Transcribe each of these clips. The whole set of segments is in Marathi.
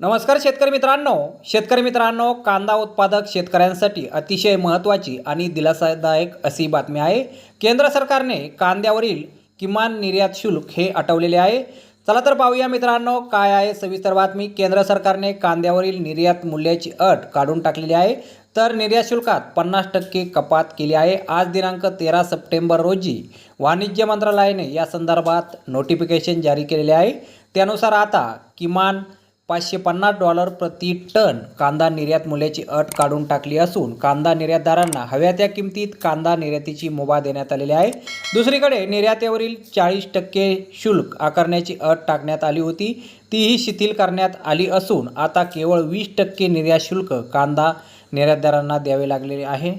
नमस्कार शेतकरी मित्रांनो. शेतकरी मित्रांनो कांदा उत्पादक शेतकऱ्यांसाठी अतिशय महत्त्वाची आणि दिलासादायक अशी बातमी आहे. केंद्र सरकारने कांद्यावरील किमान निर्यात शुल्क हे आटवलेले आहे. चला तर पाहूया मित्रांनो काय आहे सविस्तर बातमी. केंद्र सरकारने कांद्यावरील निर्यात मूल्याची अट काढून टाकलेली आहे. तर निर्यात शुल्कात पन्नास टक्के कपात केली आहे. आज दिनांक तेरा सप्टेंबर रोजी वाणिज्य मंत्रालयाने या संदर्भात नोटिफिकेशन जारी केलेले आहे. त्यानुसार आता किमान पाचशे पन्नास डॉलर प्रति टन कांदा निर्यात मूल्याची अट काढून टाकली असून कांदा निर्यातदारांना हव्या त्या किमतीत कांदा निर्यातीची मुभा देण्यात आलेली आहे. दुसरीकडे निर्यातीवरील चाळीस टक्के शुल्क आकारण्याची अट टाकण्यात आली होती. तीही शिथिल करण्यात आली असून आता केवळ वीस टक्के निर्यात शुल्क कांदा निर्यातदारांना द्यावे लागलेले आहे.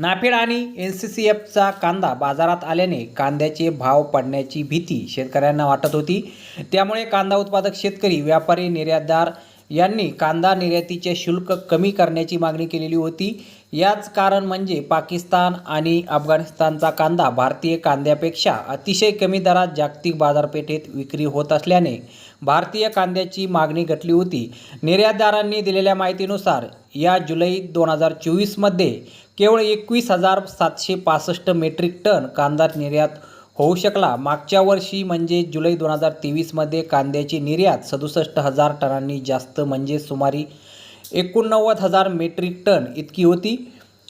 नाफेड आणि एन सी सी एफचा कांदा बाजारात आल्याने कांद्याचे भाव पडण्याची भीती शेतकऱ्यांना वाटत होती. त्यामुळे कांदा उत्पादक शेतकरी व्यापारी निर्यातदार यांनी कांदा निर्यातीचे शुल्क कमी करण्याची मागणी केलेली होती. याच कारण म्हणजे पाकिस्तान आणि अफगाणिस्तानचा कांदा भारतीय कांद्यापेक्षा अतिशय कमी दरात जागतिक बाजारपेठेत विक्री होत असल्याने भारतीय कांद्याची मागणी घटली होती. निर्यातदारांनी दिलेल्या माहितीनुसार या जुलै दोन हजार चोवीसमध्ये केवळ एकवीस हजार सातशे पासष्ट मेट्रिक टन कांदा निर्यात होऊ शकला. मागच्या वर्षी म्हणजे जुलै दोन हजार तेवीसमध्ये कांद्याची निर्यात सदुसष्ट हजार टनांनी जास्त म्हणजे सुमारे एकोणनव्वद हजार मेट्रिक टन इतकी होती.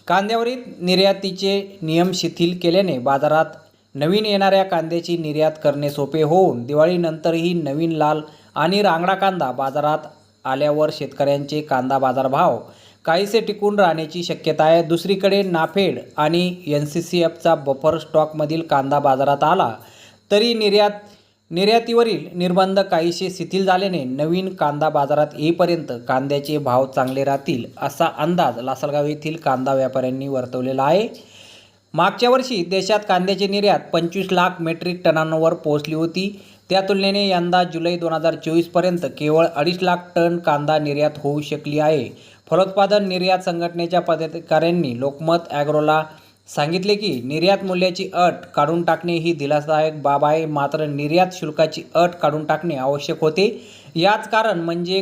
कांद्यावरील निर्यातीचे नियम शिथिल केल्याने बाजारात नवीन येणाऱ्या कांद्याची निर्यात करणे सोपे होऊन दिवाळीनंतरही नवीन लाल आणि रांगडा कांदा बाजारात आल्यावर शेतकऱ्यांचे कांदा बाजारभाव काहीसे टिकून राहण्याची शक्यता आहे. दुसरीकडे नाफेड आणि एन सी सी एफचा बफर स्टॉकमधील कांदा बाजारात आला तरी निर्यात निर्यातीवरील निर्बंध काहीसे शिथिल झाल्याने नवीन कांदा बाजारात येईपर्यंत कांद्याचे भाव चांगले राहतील असा अंदाज लासलगाव येथील कांदा व्यापाऱ्यांनी वर्तवलेला आहे. मागच्या वर्षी देशात कांद्याची निर्यात पंचवीस लाख मेट्रिक टनांवर पोहोचली होती. त्या तुलनेने यंदा जुलै दोन हजार चोवीसपर्यंत केवळ अडीच लाख टन कांदा निर्यात होऊ शकली आहे. फलोत्पादन निर्यात संघटनेच्या पदाधिकाऱ्यांनी लोकमत ॲग्रोला सांगितले की निर्यात मूल्याची अट काढून टाकणे ही दिलासादायक बाब आहे. मात्र निर्यात शुल्काची अट काढून टाकणे आवश्यक होते. याच कारण म्हणजे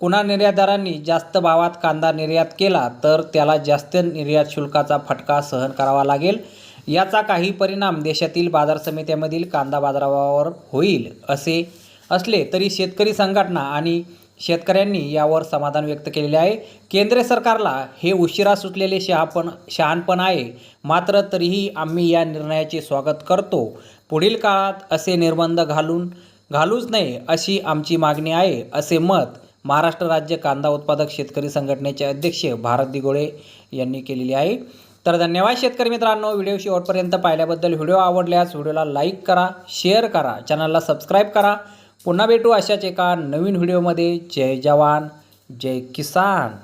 कुणा निर्यातदारांनी जास्त भावात कांदा निर्यात केला तर त्याला जास्त निर्यात शुल्काचा फटका सहन करावा लागेल. याचा काही परिणाम देशातील बाजार समित्यामधील कांदा बाजारावर होईल असे असले तरी शेतकरी संघटना आणि शेतकऱ्यांनी यावर समाधान व्यक्त केलेले आहे. केंद्र सरकारला हे उशिरा सुटलेले शहापण शहाणपण आहे. मात्र तरीही आम्ही या निर्णयाचे स्वागत करतो. पुढील काळात असे निर्बंध घालून घालूच नये अशी आमची मागणी आहे असे मत महाराष्ट्र राज्य कांदा उत्पादक शेतकरी संघटनेचे अध्यक्ष भारत दिगोळे यांनी केलेली आहे. तर धन्यवाद शेतकरी मित्रांनो व्हिडिओ शेवटपर्यंत पाहिल्याबद्दल व्हिडिओ आवडल्यास व्हिडिओला लाईक करा शेअर करा चॅनलला सबस्क्राईब करा. पुन्हा भेटू अशाच एका नवीन व्हिडिओमध्ये. जय जवान जय किसान.